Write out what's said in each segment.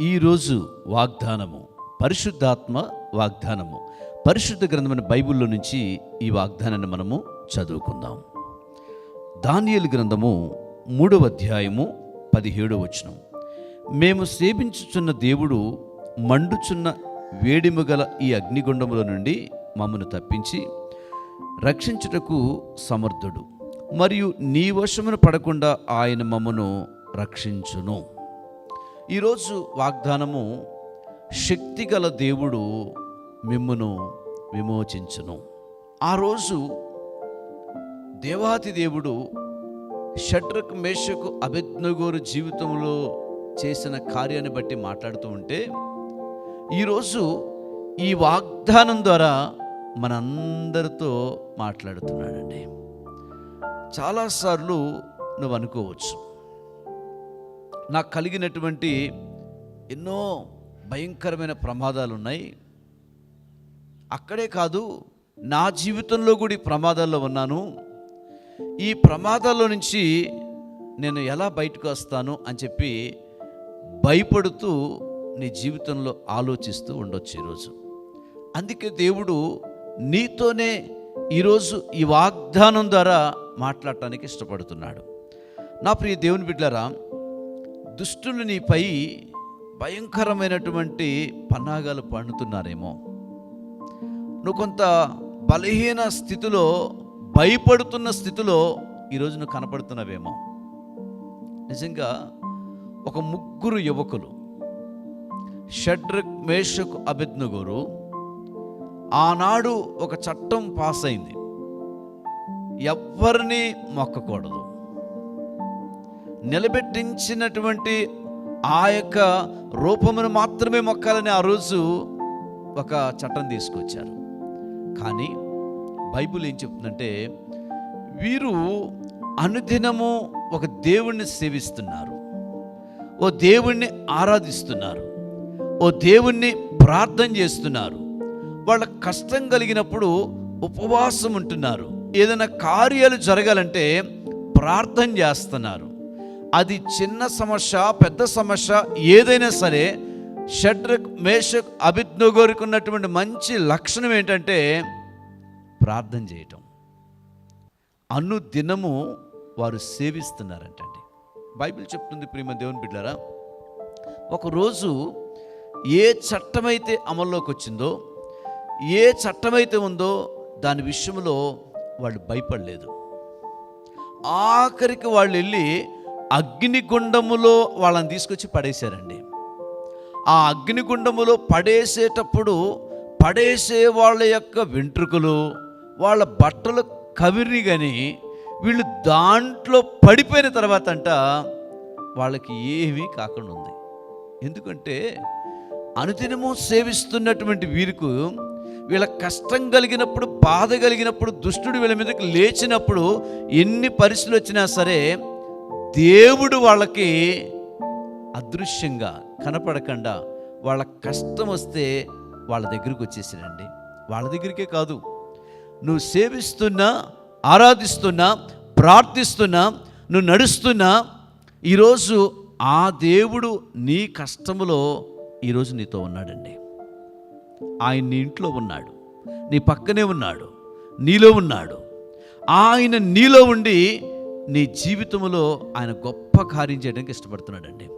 ఈరోజు వాగ్దానము పరిశుద్ధాత్మ వాగ్దానము. పరిశుద్ధ గ్రంథమైన బైబిల్లో నుంచి ఈ వాగ్దానాన్ని మనము చదువుకుందాం. దానియలు గ్రంథము మూడవ అధ్యాయము పదిహేడవ వచనం. మేము సేవించుచున్న దేవుడు మండుచున్న వేడిము గల ఈ అగ్నిగుండముల నుండి మమ్మను తప్పించి రక్షించుటకు సమర్థుడు. మరియు నీ వశమును పడకుండా ఆయన మమ్మను రక్షించును. ఈరోజు వాగ్దానము శక్తిగల దేవుడు మిమ్మును విమోచించును. ఆ రోజు దేవాతి దేవుడు షట్రక్ మేషకు అభిజ్ఞగోరు జీవితంలో చేసిన కార్యాన్ని బట్టి మాట్లాడుతూ ఉంటే ఈరోజు ఈ వాగ్దానం ద్వారా మనందరితో మాట్లాడుతున్నాడండి. చాలాసార్లు నువ్వు అనుకోవచ్చు నాకు కలిగినటువంటి ఎన్నో భయంకరమైన ప్రమాదాలు ఉన్నాయి అక్కడే కాదు నా జీవితంలో కూడా ఈ ప్రమాదాల్లో ఉన్నాను. ఈ ప్రమాదాల్లో నుంచి నేను ఎలా బయటకు వస్తాను అని చెప్పి భయపడుతూ నీ జీవితంలో ఆలోచిస్తూ ఉండొచ్చు ఈరోజు. అందుకే దేవుడు నీతోనే ఈరోజు ఈ వాగ్దానం ద్వారా మాట్లాడటానికి ఇష్టపడుతున్నాడు. నా ప్రియ దేవుని బిడ్డరా దుష్టులు నీపై భయంకరమైనటువంటి పన్నాగాలు పండుతున్నారేమో. నువ్వు కొంత బలహీన స్థితిలో భయపడుతున్న స్థితిలో ఈరోజు నువ్వు కనపడుతున్నావేమో. నిజంగా ఒక ముగ్గురు యువకులు షడ్రక్ మేషకు అభిజ్ఞగురు ఆనాడు ఒక చట్టం పాస్ అయింది ఎవ్వరిని మొక్కకూడదు. నిలబెట్టించినటువంటి ఆ యొక్క రూపమును మాత్రమే మొక్కాలని ఆ రోజు ఒక చట్టం తీసుకొచ్చారు. కానీ బైబుల్ ఏం చెప్తుందంటే వీరు అనుదినము ఒక దేవుణ్ణి సేవిస్తున్నారు. ఓ దేవుణ్ణి ఆరాధిస్తున్నారు. ఓ దేవుణ్ణి ప్రార్థన చేస్తున్నారు. వాళ్ళ కష్టం కలిగినప్పుడు ఉపవాసం ఉంటున్నారు. ఏదైనా కార్యాలు జరగాలంటే ప్రార్థన చేస్తున్నారు. అది చిన్న సమస్య పెద్ద సమస్య ఏదైనా సరే షడ్రక్ మేషక్ అభిజ్ఞోగోరికి ఉన్నటువంటి మంచి లక్షణం ఏంటంటే ప్రార్థన చేయటం. అనుదినము వారు సేవిస్తున్నారంటండి. బైబిల్ చెప్తుంది ప్రియమ దేవుని బిడ్డారా ఒకరోజు ఏ చట్టమైతే అమల్లోకి వచ్చిందో ఏ చట్టమైతే ఉందో దాని విషయంలో వాళ్ళు భయపడలేదు. ఆఖరికి వాళ్ళు వెళ్ళి అగ్నిగుండములో వాళ్ళని తీసుకొచ్చి పడేశారండి. ఆ అగ్నిగుండములో పడేసేటప్పుడు పడేసే వాళ్ళ యొక్క వెంట్రుకలు వాళ్ళ బట్టలు కవిరి కానీ వీళ్ళు దాంట్లో పడిపోయిన తర్వాత అంట వాళ్ళకి ఏమీ కాకుండా ఉంది. ఎందుకంటే అనుదినము సేవిస్తున్నటువంటి వీరికి వీళ్ళ కష్టం కలిగినప్పుడు బాధ కలిగినప్పుడు దుష్టుడు వీళ్ళ మీదకి లేచినప్పుడు ఎన్ని పరిస్థితులు వచ్చినా సరే దేవుడు వాళ్ళకి అదృశ్యంగా కనపడకుండా వాళ్ళ కష్టం వస్తే వాళ్ళ దగ్గరికి వచ్చేసాడండి. వాళ్ళ దగ్గరికే కాదు. నువ్వు సేవిస్తున్నా ఆరాధిస్తున్నా ప్రార్థిస్తున్నా నువ్వు నడుస్తున్నా ఈరోజు ఆ దేవుడు నీ కష్టములో ఈరోజు నీతో ఉన్నాడండి. ఆయన నీ ఇంట్లో ఉన్నాడు. నీ పక్కనే ఉన్నాడు. నీలో ఉన్నాడు. ఆయన నీలో ఉండి నీ జీవితంలో ఆయన గొప్ప కార్యం చేయడానికి ఇష్టపడుతున్నాడండి.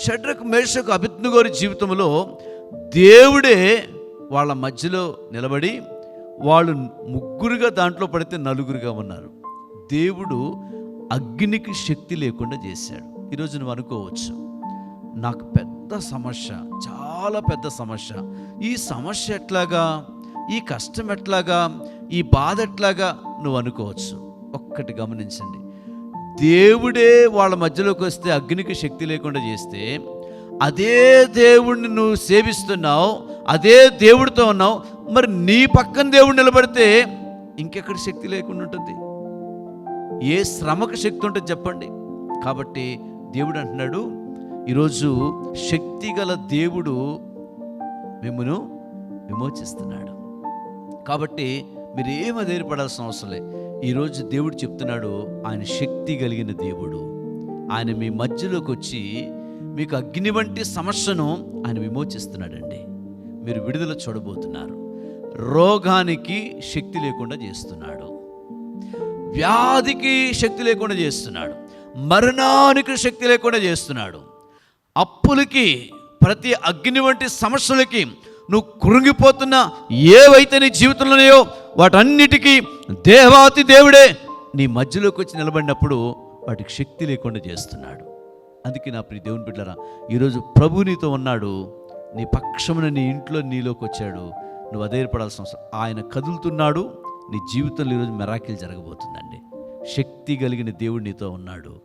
షడ్రకు మేషకు అభిజ్ఞగోరి జీవితంలో దేవుడే వాళ్ళ మధ్యలో నిలబడి వాళ్ళు ముగ్గురుగా దాంట్లో పడితే నలుగురుగా ఉన్నారు. దేవుడు అగ్నికి శక్తి లేకుండా చేశాడు. ఈరోజు నువ్వు అనుకోవచ్చు నాకు పెద్ద సమస్య చాలా పెద్ద సమస్య. ఈ సమస్య ఎట్లాగా? ఈ కష్టం ఎట్లాగా? ఈ బాధ ఎట్లాగా? నువ్వు అనుకోవచ్చు. ఒక్కటి గమనించండి. దేవుడే వాళ్ళ మధ్యలోకి వస్తే అగ్నికి శక్తి లేకుండా చేస్తే అదే దేవుడిని నువ్వు సేవిస్తున్నావు అదే దేవుడితో ఉన్నావు మరి నీ పక్కన దేవుడు నిలబడితే ఇంకెక్కడ శక్తి లేకుండా ఉంటుంది? ఏ శ్రమకు శక్తి ఉంటుంది చెప్పండి. కాబట్టి దేవుడు అంటున్నాడు ఈరోజు శక్తి గల దేవుడు మిమ్మను విమోచిస్తున్నాడు. కాబట్టి మీరు ఏమీ అధైర్యపడాల్సిన అవసరం లేదు. ఈరోజు దేవుడు చెప్తున్నాడు ఆయన శక్తి కలిగిన దేవుడు. ఆయన మీ మధ్యలోకి వచ్చి మీకు అగ్ని వంటి సమస్యను ఆయన విమోచిస్తున్నాడండి. మీరు విడుదల చూడబోతున్నారు. రోగానికి శక్తి లేకుండా చేస్తున్నాడు. వ్యాధికి శక్తి లేకుండా చేస్తున్నాడు. మరణానికి శక్తి లేకుండా చేస్తున్నాడు. అప్పులకి ప్రతి అగ్ని వంటి సమస్యలకి నువ్వు కృంగిపోతున్న ఏవైతే నీ జీవితంలోనేయో వాటన్నిటికీ దేవాతి దేవుడే నీ మధ్యలోకి వచ్చి నిలబడినప్పుడు వాటికి శక్తి లేకుండా చేస్తున్నాడు. అందుకే నా ప్రియ దేవుని బిడ్డరా ఈరోజు ప్రభు నీతో ఉన్నాడు. నీ పక్షమున నీ ఇంట్లో నీలోకి వచ్చాడు. నువ్వు అధైర్పడాల్సిన అవసరం ఆయన కదులుతున్నాడు. నీ జీవితంలో ఈరోజు మెరాకిల్ జరగబోతుందండి. శక్తి కలిగిన దేవుడు నీతో ఉన్నాడు.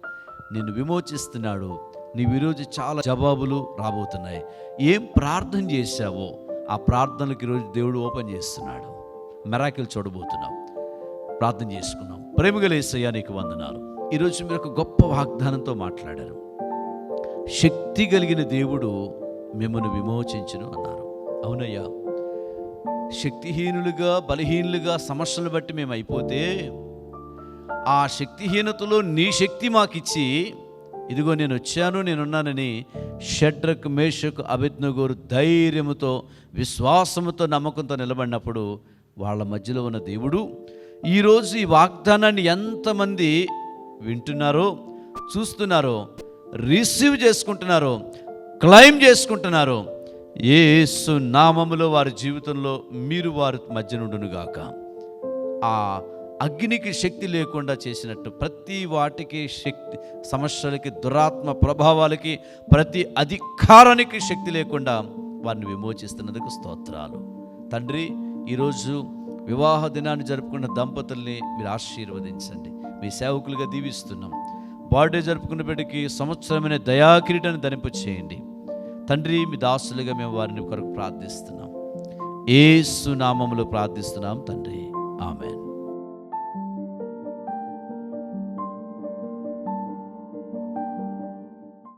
నిన్ను విమోచిస్తున్నాడు. నీవు ఈరోజు చాలా జవాబులు రాబోతున్నాయి. ఏం ప్రార్థన చేశావో ఆ ప్రార్థనలకు ఈరోజు దేవుడు ఓపెన్ చేస్తున్నాడు. మెరాకిల్ చూడబోతున్నాం. ప్రార్థన చేసుకున్నాం. ప్రేమగల యేసయ్యా నీకు వందనాలు. ఈరోజు మీరు ఒక గొప్ప వాగ్దానంతో మాట్లాడారు. శక్తి కలిగిన దేవుడు మిమ్మల్ని విమోచించును అన్నారు. అవునయ్యా శక్తిహీనులుగా బలహీనులుగా సమస్యలు బట్టి మేము అయిపోతే ఆ శక్తిహీనతలో నీ శక్తి మాకిచ్చి ఇదిగో నేను వచ్చాను నేనున్నానని షడ్రక్ మేషక్ అభిజ్ఞగోరు ధైర్యముతో విశ్వాసముతో నమ్మకంతో నిలబడినప్పుడు వాళ్ళ మధ్యలో ఉన్న దేవుడు ఈరోజు ఈ వాగ్దానాన్ని ఎంతమంది వింటున్నారో చూస్తున్నారో రిసీవ్ చేసుకుంటున్నారో క్లైమ్ చేసుకుంటున్నారో ఏసు నామములో వారి జీవితంలో మీరు వారి మధ్య నుండునుగాక ఆ అగ్నికి శక్తి లేకుండా చేసినట్టు ప్రతి వాటికి శక్తి సమస్యలకి దురాత్మ ప్రభావాలకి ప్రతి అధికారానికి శక్తి లేకుండా వారిని విమోచిస్తున్నందుకు స్తోత్రాలు. తండ్రి ఈరోజు వివాహ దినాన్ని జరుపుకున్న దంపతుల్ని మీరు ఆశీర్వదించండి. మీ సేవకులుగా దీవిస్తున్నాం. బర్త్డే జరుపుకున్నప్పటికీ సంవత్సరమైన దయాకిరీటాన్ని ధనింపు చేయండి. తండ్రి మీ దాసులుగా మేము వారిని కొరకు ప్రార్థిస్తున్నాం. ఏసు నామములో ప్రార్థిస్తున్నాం తండ్రి. ఆమెన్.